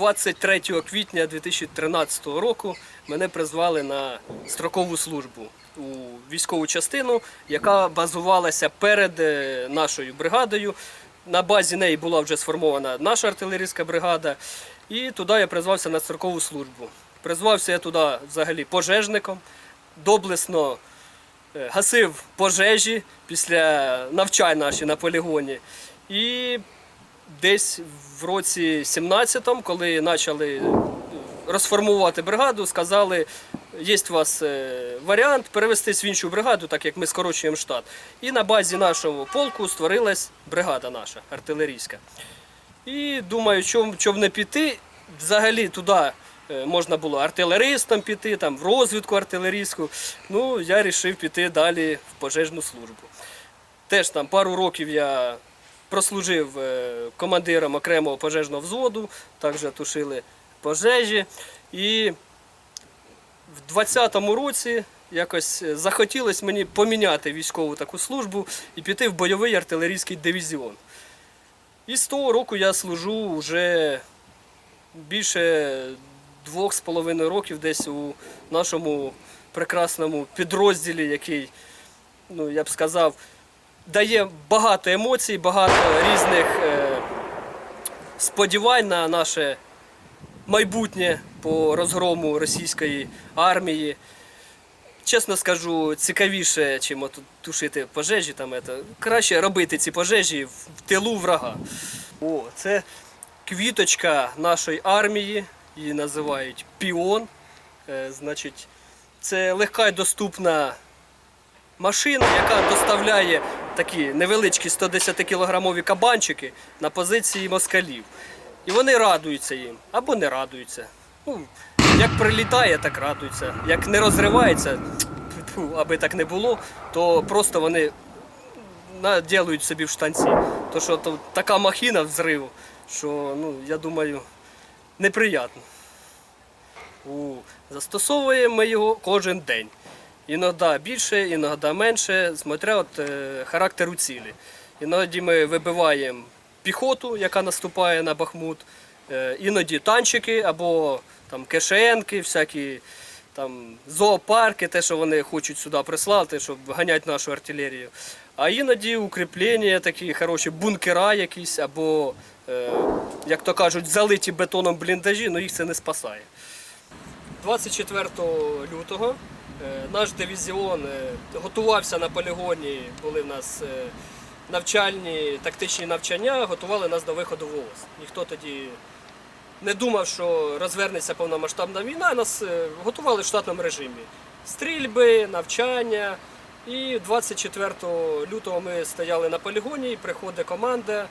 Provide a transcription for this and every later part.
23 квітня 2013 року мене призвали на строкову службу у військову частину, яка базувалася перед е, нашою бригадою. На базі неї була вже сформована наша артилерійська бригада, і туди я призвався на строкову службу. Призвався я туди взагалі пожежником, доблесно е, гасив пожежі після навчань наші на полігоні. І десь в році 17-му, коли почали розформувати бригаду, сказали, є у вас е, варіант перевестись в іншу бригаду, так як ми скорочуємо штат. І на базі нашого полку створилась бригада наша артилерійська. І думаю, чому чом не піти. Взагалі туди е, можна було артилеристом піти, там, в розвідку артилерійську. Ну, я вирішив піти далі в пожежну службу. Теж там пару років я прослужив е, командиром окремого пожежного взводу, також тушили пожежі. І в 20-му році якось е, захотілося мені поміняти військову таку службу і піти в бойовий артилерійський дивізіон. І з того року я служу вже більше двох з половиною років десь у нашому прекрасному підрозділі, який, ну я б сказав, дає багато емоцій, багато різних е, сподівань на наше майбутнє по розгрому російської армії. Чесно скажу, цікавіше, чим от тушити пожежі. Там, это, краще робити ці пожежі в тилу врага. О, це квіточка нашої армії, її називають піон. Е, значить, це легка і доступна машина, яка доставляє такі невеличкі 110-кілограмові кабанчики на позиції москалів. І вони радуються їм або не радуються. Ну, як прилітає, так радуються. Як не розривається, аби так не було, то просто вони наділують собі в штанці. То що то така махіна взриву, що ну, я думаю, неприємно. У, застосовуємо ми його кожен день. Іноді більше, іноді менше, смотря от е, характеру цілі. Іноді ми вибиваємо піхоту, яка наступає на Бахмут, е, іноді танчики або там кишенки, всякі там зоопарки, те, що вони хочуть сюди прислати, щоб ганяти нашу артилерію. А іноді укріплення, такі хороші бункера якісь, або, е, як то кажуть, залиті бетоном бліндажі, але їх це не спасає. 24 лютого наш дивізіон е, готувався на полігоні, були в нас е, навчальні, тактичні навчання, готували нас до виходу в ООС. Ніхто тоді не думав, що розвернеться повномасштабна війна, нас е, готували в штатному режимі. Стрільби, навчання. І 24 лютого ми стояли на полігоні, і приходить команда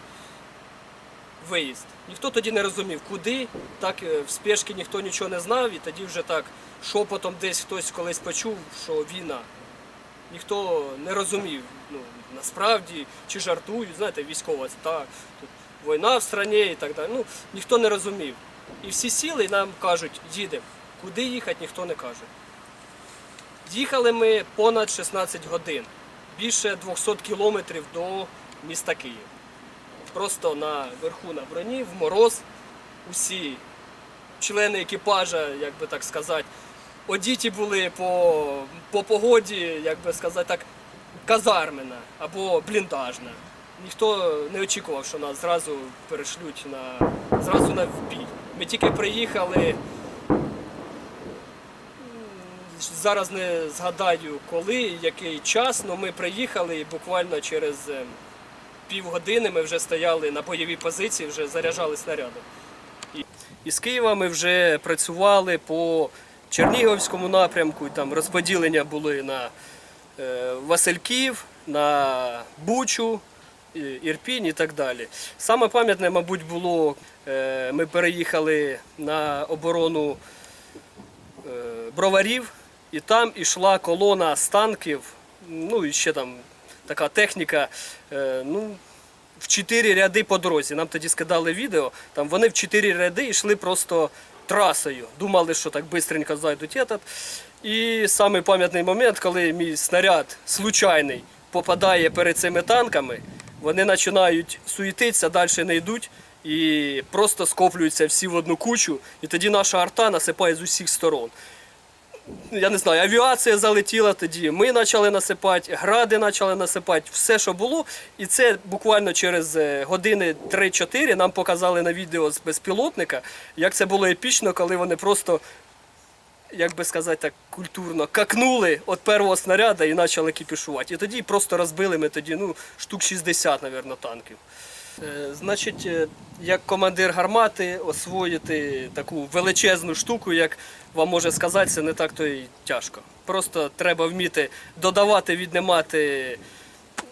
виїзд. Ніхто тоді не розумів, куди. Так е, в спешки ніхто нічого не знав, і тоді вже так шепотом десь хтось колись почув, що війна. Ніхто не розумів, ну, насправді, чи жартують, знаєте, військова, так, тут війна в страні і так далі. Ну, ніхто не розумів. І всі сіли і нам кажуть, їдемо. Куди їхати, ніхто не каже. Їхали ми понад 16 годин, більше 200 кілометрів до міста Київ просто на верху на броні, в мороз. Усі члени екіпажа, як би так сказати, одіті були по, по погоді, як би сказати так, казармена або бліндажна. Ніхто не очікував, що нас зразу перешлють на, зразу на бій. Ми тільки приїхали. Зараз не згадаю коли, який час, але ми приїхали і буквально через е, півгодини ми вже стояли на бойовій позиції, вже заряджали снаряди. І, з Києва ми вже працювали по Чернігівському напрямку, там розподілення були на е, Васильків, на Бучу, Ірпінь і так далі. Саме пам'ятне, мабуть, було, е, ми переїхали на оборону е, броварів, і там ішла колона з танків, ну і ще там така техніка. е, Ну, в чотири ряди по дорозі. Нам тоді скидали відео. Там вони в чотири ряди йшли просто трасою. Думали, що так швидко зайдуть этот. І самий пам'ятний момент, коли мій снаряд случайний попадає перед цими танками, вони починають суетитися, далі не йдуть. і просто скоплюються всі в одну кучу, і тоді наша арта насипає з усіх сторон. Я не знаю, авіація залетіла тоді, ми почали насипати, гради почали насипати, все, що було. І це буквально через е, години 3-4 нам показали на відео з безпілотника, як це було епічно, коли вони просто, як би сказати так, культурно какнули від першого снаряду і почали кіпішувати. І тоді просто розбили ми тоді ну, штук 60, мабуть, танків. Е, Значить, е, як командир гармати освоїти таку величезну штуку, як вам може сказати, це не так то й тяжко. Просто треба вміти додавати, віднімати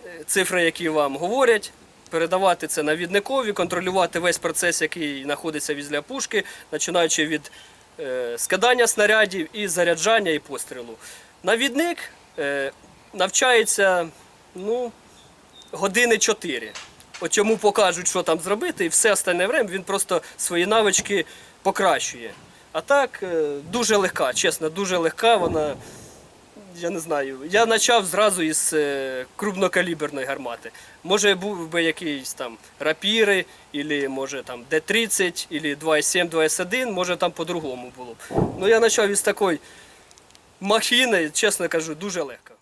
е, цифри, які вам говорять, передавати це навідникові, контролювати весь процес, який знаходиться після пушки, починаючи від скидання снарядів і заряджання і пострілу. Навідник навчається ну, години 4. От йому покажуть, що там зробити, і все остальне время він просто свої навички покращує. А так, е, дуже легка, чесно, дуже легка. Вона, я не знаю. Я почав зразу із е, крупнокаліберної гармати. Може був би якийсь там рапіри, або може там Д-30, або 2,7, 2,1, може там по-другому було б. Ну я почав із такої махіни, чесно кажу, дуже легко.